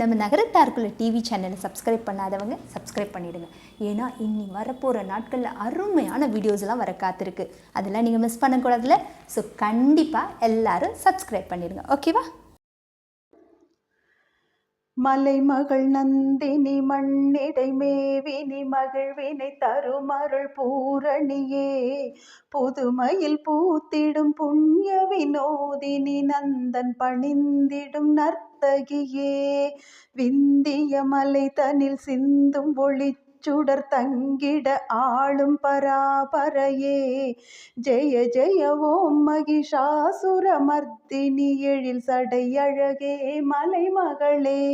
நம்ம நகரத்தாருக்குள்ள டிவி சேனலை சப்ஸ்கிரைப் பண்ணாதவங்க சப்ஸ்கிரைப் பண்ணிடுங்க. ஏன்னா இன்னி வரப்போகிற நாட்களில் அருமையான வீடியோஸ்லாம் வர காத்திருக்கு. அதெல்லாம் நீங்கள் மிஸ் பண்ணக்கூடாதுல ஸோ கண்டிப்பாக எல்லாரும் சப்ஸ்கிரைப் பண்ணிடுங்க. ஓகேவா மலைமகள் நந்தினி மண்ணிடை மேவினி மகிழ்வினை தருமருள் பூரணியே. புதுமையில் பூத்திடும் புண்ணிய வினோதினி நந்தன் பணிந்திடும் நர்த்தகியே விந்திய மலை தனில் சிந்தும் ஒளி சுடர் தங்கிட ஆளும் பராபரையே. ஜெய ஜெய ஓம் மகிஷாசுர மர்த்தினி எழில் சடை அழகே மலைமகளே.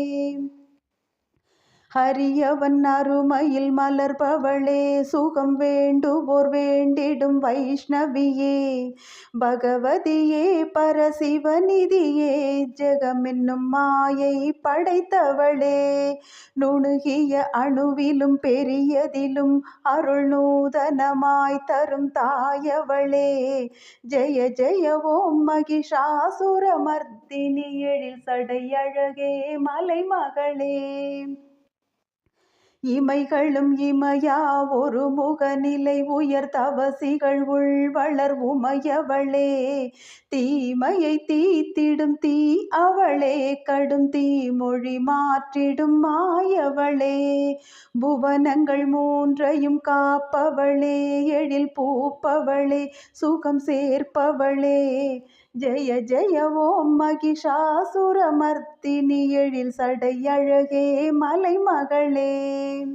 ஹரியவன் அருமையில் மலர்பவளே சுகம் வேண்டுவோர் வேண்டிடும் வைஷ்ணவியே. பகவதியே பரசிவநிதியே ஜெகமென்னும் மாயை படைத்தவளே. நுணுகிய அணுவிலும் பெரியதிலும் அருள் நூதனமாய் தரும் தாயவளே. ஜெய ஜெய ஓம் மகிஷாசுரமர்த்தினி எழில் சடையழகே மலைமகளே. இமைகளும் இமையா ஒரு முகநிலை உயர் தவசிகள் உள் வளர் உமையவளே. தீமையை தீத்திடும் தீ அவளே கடும் தீ மொழி மாற்றிடும் மாயவளே. புவனங்கள் மூன்றையும் காப்பவளே எழில் பூப்பவளே சுகம் சேர்ப்பவளே. ஜெய ஜெய ஓம் மகிஷாசுரமர்த்தினி எழில் சடை அழகே மலைமகளே.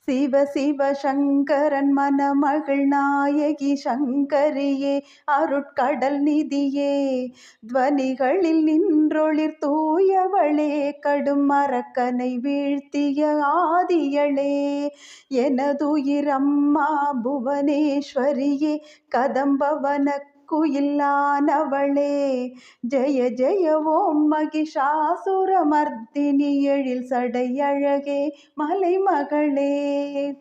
சிவ சிவ சங்கரன் மணமகள் நாயகி சங்கரியே அருட்கடல் நிதியே துவனிகளில் நின்றொளிர் தூயவளே கடும் மரக்கனை வீழ்த்திய ஆதியளே. எனதுயிரம்மா புவனேஸ்வரியே கதம்பவன குயிலானவளே ஜெய ஜெய ஓம் மகிஷாசுரமர்த்தினி எழில் சடை அழகே மலைமகளே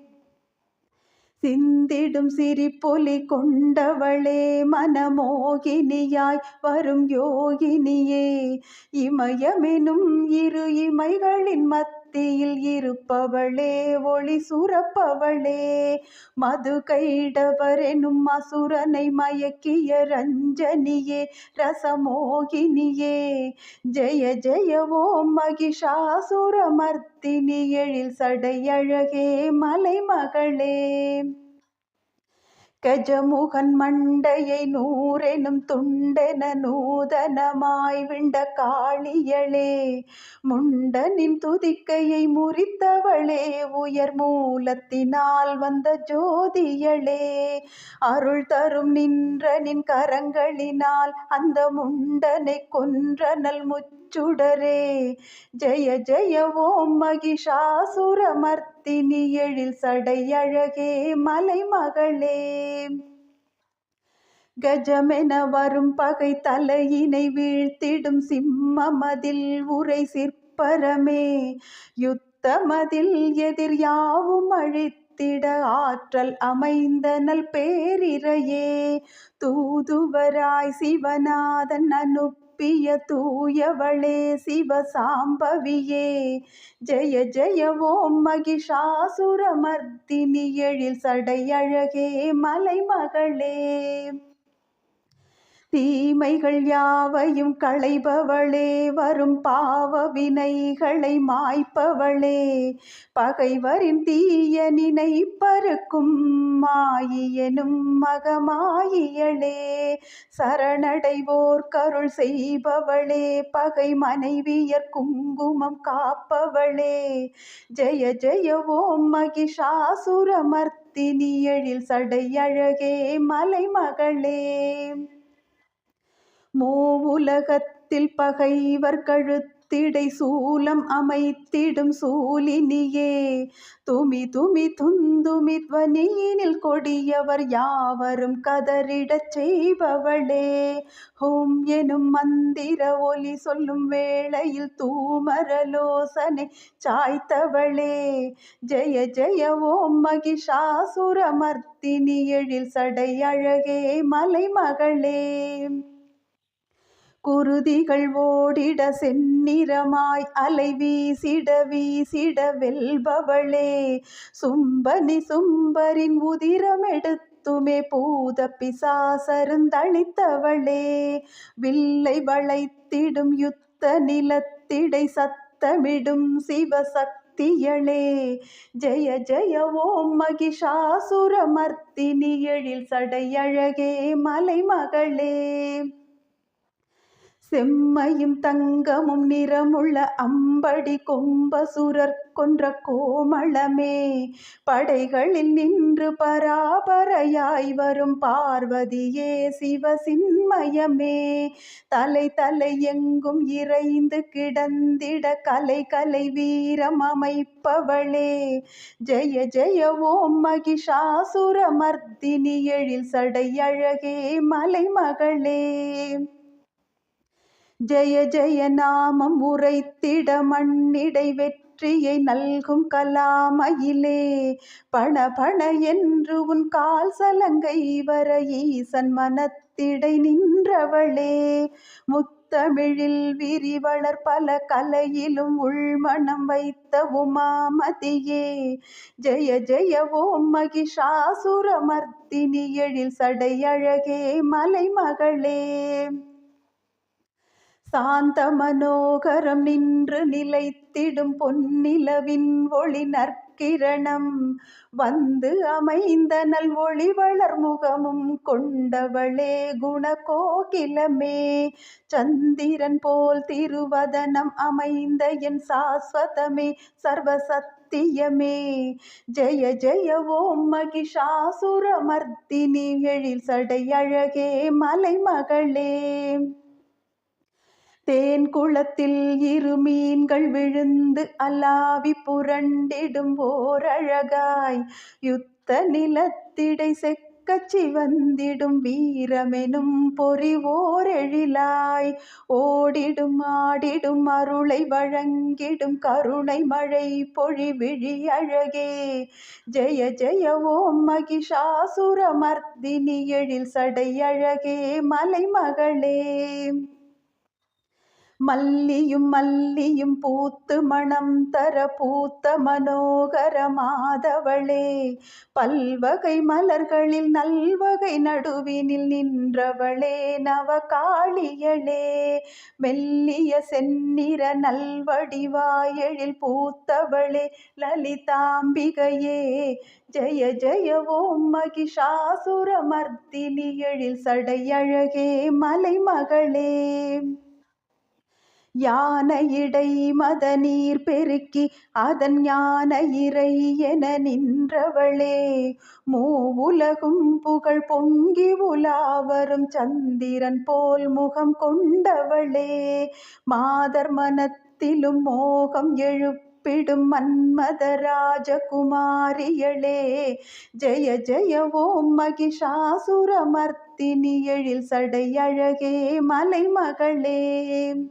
சிந்திடும் சிரிப்பொலி கொண்டவளே மனமோகினியாய் வரும் யோகினியே. இமயமெனும் இரு இமைகளின் மத்த சக்தியில் இருப்பவளே ஒளி சுரப்பவளே. மது கைடவரெனும் அசுரனை மயக்கிய ரஞ்சனியே ரசமோகினியே. ஜெய ஜெய ஓம் மகிஷாசுரமர்த்தினி எழில் சடையழகே அழகே மலைமகளே. கஜமுகன் மண்டையை நூறெனும் துண்டென நூதனமாய் விண்ட காளியளே முண்டனின் துதிக்கையை முறித்தவளே உயர் மூலத்தினால் வந்த ஜோதியளே அருள் தரும் நின்ற நின் கரங்களினால் அந்த முண்டனை கொன்றனல் சுடரே. ஜெய ஜெய ஓம் மகிஷாசுரமர்த்தினி எழில் சடையழகே மலை மகளே கஜமென வரும் பகை தலையினை வீழ்த்திடும் சிம்மமதில் உரை சிற்பரமே. யுத்தமதில் எதிர் யாவும் அழித்திட ஆற்றல் அமைந்த நல் பேரிரையே தூதுவராய் சிவநாதன் அனுப்ப ஒப்பிய தூயவளே சிவசாம்பவியே. ஜெய ஜெய ஓம் மகிஷாசுரமர்த்தினி எழில் சடையழகே மலைமகளே. தீமைகள் யாவையும் களைபவளே வரும் பாவ வினைகளை மாய்ப்பவளே. பகைவரின் தீய நினைப்பருக்கும் மாயியனும் மகமாயியளே. சரணடைவோர் கருள் செய்பவளே பகை மனைவியர் குங்குமம் காப்பவளே. ஜெய ஜெய ஓம் மகிஷாசுரமர்த்தினி எழில் சடை அழகே மலைமகளே. மூவுலகத்தில் பகைவர் கழுத்திடை சூலம் அமைத்திடும் சூலினியே. துமி துமி துந்துமி துவனியினில் கொடியவர் யாவரும் கதறிடச் செய்பவளே. ஹோம் எனும் மந்திர ஒலி சொல்லும் வேளையில் தூமரலோசனை சாய்த்தவளே. ஜெய ஜெய ஓம் மகிஷாசுரமர்த்தினி எழில் சடை அழகே மலை மகளே குருதிகள் ஓடிட செந்நிறமாய் அலை வீசிட வீசிட வெல்பவளே சும்பனி சும்பரின் உதிரமெடுத்துமே பூத பிசாசருந்தளித்தவளே வில்லை வளைத்திடும் யுத்த நிலத்திடை சத்தமிடும் சிவசக்தியளே ஜெய ஜெய ஓம் மகிஷாசுரமர்த்தினி எழில் சடையழகே மலைமகளே. செம்மையும் தங்கமும் நிறமுள்ள அம்படி கொம்பசுரர் கொன்ற கோமளமே. படைகளில் நின்று பராபரையாய் வரும் பார்வதியே சிவசின்மயமே. தலை தலை எங்கும் இறைந்து கிடந்திட கலை கலை வீரம் அமைப்பவளே. ஜெய ஜெய ஓம் மகிஷாசுரமர்த்தினி எழில் சடை அழகே மலைமகளே. ஜெய ஜெய நாமம் உரைத்திட மண்ணிடை வெற்றியை நல்கும் கலாமயிலே. பண பண என்று உன் கால் சலங்கை வர ஈசன் மனத்திடை நின்றவளே. முத்தமிழில் விரிவளர் பல கலையிலும் உள்மணம் வைத்த உமாமதியே. ஜெய ஜெய ஓம் மகிஷாசுரமர்த்தினி எழில் சடையழகே மலைமகளே. சாந்த மனோகரம் நின்று நிலைத்திடும் பொன்னிலவின் ஒளி நற்கிரணம். வந்து அமைந்த நல் ஒளி வளர் முகமும் கொண்டவளே குணகோகிலமே. சந்திரன் போல் திருவதனம் அமைந்த என் சாஸ்வதமே சர்வசத் சர்வசத்தியமே. ஜெய ஜெய ஓம் மகிஷாசுரமர்த்தினி எழில் சடை அழகே மலை மகளே தேன் குளத்தில் இரு மீன்கள் விழுந்து அலாவி புரண்டிடும் ஓர் அழகாய் யுத்த நிலத்திடை செக்கச்சி வந்திடும் வீரமெனும் பொறிவோர் எழிலாய். ஓடிடும் ஆடிடும் அருளை வழங்கிடும் கருணை மழை பொழி விழி அழகே. ஜெய ஜெய ஓம் மகிஷாசுரமர்த்தினி எழில் சடை அழகே மலைமகளே. மல்லியும் மல்லியும் பூத்து மணம் தர பூத்த மனோகர மாதவளே. பல்வகை மலர்களில் நல்வகை நடுவினில் நின்றவளே நவகாளியளே மெல்லிய செந்நிற நல்வடிவாயழில் பூத்தவளே லலிதாம்பிகையே. ஜய ஜய ஓம் மகிஷாசுரமர்த்தினி எழில் சடையழகே மலைமகளே. யானையிடை மத நீர் பெருக்கி அதன் ஞான இறை என நின்றவளே. மூவுலகும் புகழ் பொங்கி உலாவரும் சந்திரன் போல் முகம் கொண்டவளே. மாதர் மனத்திலும் மோகம் எழுப்ப எழுப்பிடும் மன்மத ராஜகுமாரியளே. ஜெய ஜெய ஓம் மகிஷாசுரமர்த்தினி எழில் சடை அழகே மலைமகளே.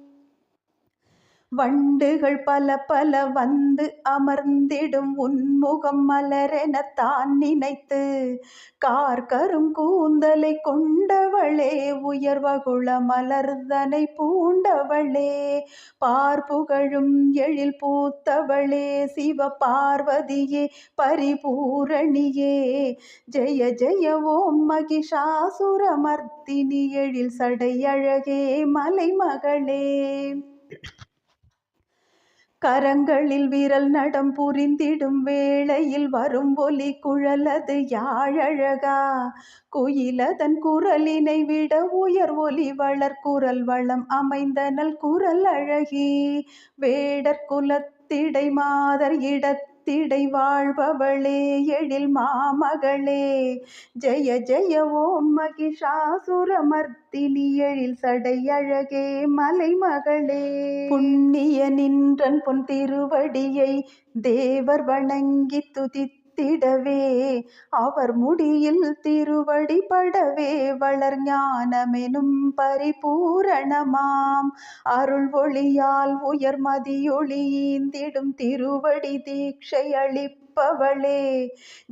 வண்டுகள் பல பல வந்து அமர்ந்திடும் உன்முகம் மலரென தான் நினைத்து கார்கரும் கூந்தலை கொண்டவளே உயர்வகுள மலர்தனை பூண்டவளே பார்ப்புகழும் எழில் பூத்தவளே சிவ பார்வதியே பரிபூரணியே. ஜெய ஜெய ஓம் மகிஷாசுரமர்த்தினி எழில் சடையழகே மலைமகளே. கரங்களில் விரல் நடம் புரிந்திடும் வேளையில் வரும் ஒலி குழலது யாழழகா? குயிலதன் குரலினை விட உயர் ஒலி வளர் குரல் வளம் அமைந்தனல் குரல் அழகி. வேடர் குலத்திடை மாதர் இடத்து திடை வாழ்பவளே எழில் மாமகளே. ஜெய ஜெய ஓம் மகிஷாசுரமர்த்தினி எழில் சடை அழகே மலைமகளே. புண்ணிய நின்றன் பொன் திருவடியை தேவர் வணங்கி தித்திடவே அவர் முடியில் திருவடி படவே வளர் ஞானமெனும் பரிபூரணமாம். அருள் ஒளியால் உயர் மதியொளி திருவடி தீட்சை அளிப்ப நிற்பவளே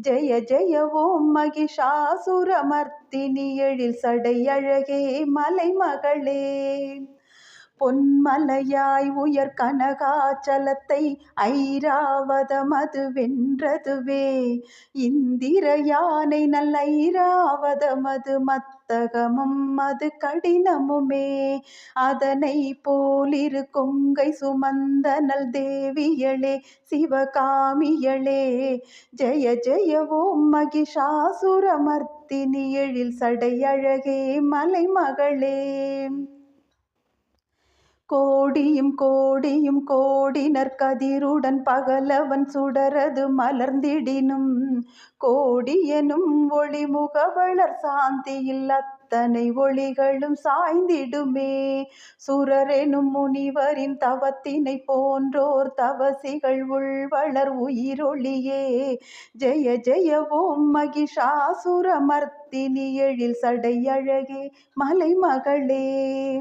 ஜெய ஜெய ஓம் மகிஷாசுரமர்த்தினி. எழில் சடை அழகே மலைமகளே. பொன்மலையாய் உயர் கனகாச்சலத்தை ஐராவதமது வென்றதுவே இந்திர யானை நல்ல ஐராவதமது மத்தகமும் அது கடினமுமே. அதனை போலிரு கொங்கை சுமந்தனல் தேவியளே சிவகாமியளே. ஜெய ஜெய ஓம் மகிஷாசுரமர்த்தினி எழில் சடையழகே மலைமகளே. கோடியும் கோடியும் கோடினர் கதிருடன் பகலவன் சுடரது மலர்ந்திடினும் கோடியனும் ஒளி முகவளர் சாந்தியில் அத்தனை ஒளிகளும் சாய்ந்திடுமே. சுரரெனும் முனிவரின் தவத்தினை போன்றோர் தவசிகள் உள்வளர் உயிரொளியே. ஜெய ஜெய ஓம் மகிஷாசுரமர்த்தினி எழில் சடை அழகே மலைமகளே.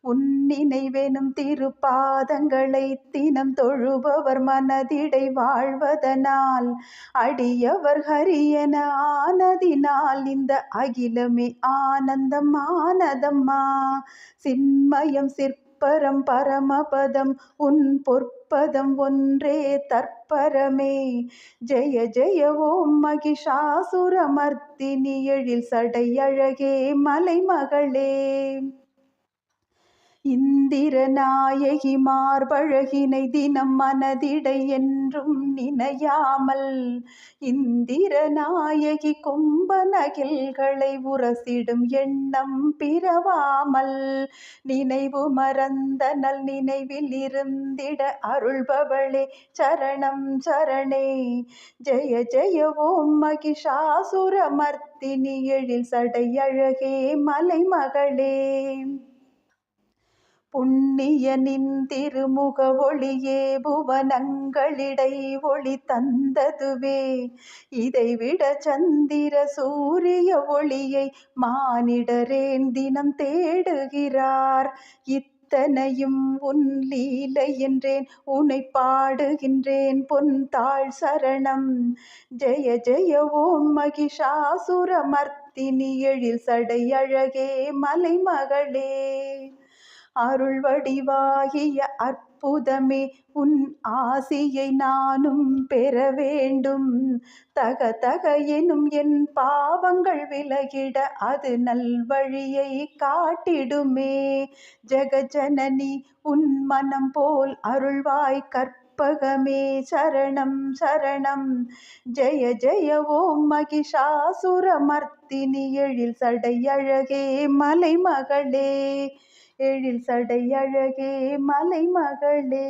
உன் நினைவெனும் திருப்பாதங்களை தினம் தொழுபவர் மனதிடை வாழ்வதனால். அடியவர் ஹரியன ஆனதினால் இந்த அகிலமே ஆனந்தம் ஆனதம்மா. சின்மயம் சிற்பரம் பரமபதம் உன் பொற்பதம் ஒன்றே தற்பரமே. ஜெய ஜெய ஓம் மகிஷாசுரமர்த்தினி எழில் சடையழகே மலைமகளே. இந்திர நாயகி மார்பழகினை தினம் மனதிடை என்றும் நினையாமல் இந்திர நாயகி கும்ப நகில்களை உரசிடும் எண்ணம் பிறவாமல் நினைவு மறந்த நல் நினைவில் இருந்திட அருள்பவளே சரணம் சரணே. ஜெய ஜெய ஓம் மகிஷாசுரமர்த்தினி எழில் சடையழகே அழகே மலைமகளே. புண்ணியனின் திருமுக ஒளியே புவனங்களிடை ஒளி தந்ததுவே. இதைவிட சந்திர சூரிய ஒளியை மானிடரேன் தினம் தேடுகிறார். இத்தனையும் உன் லீலை என்றேன் உனை பாடுகின்றேன் பொன் தாழ் சரணம். ஜெய ஜெய ஓம் மகிஷாசுரமர்த்தினி எழில் சடை அழகே மலைமகளே. அருள் வடிவாகிய அற்புதமே உன் ஆசியை நானும் பெற வேண்டும். தக தக எனும் என் பாவங்கள் விலகிட அது நல்வழியை காட்டிடுமே. ஜெகஜனனி உன் மனம் போல் அருள்வாய் கற்பகமே. சரணம் சரணம். ஜெய ஜெய ஓம் மகிஷாசுரமர்த்தினி எழில் சடையழகே மலைமகளே. எழில் சடை அழகே மலை மகளே.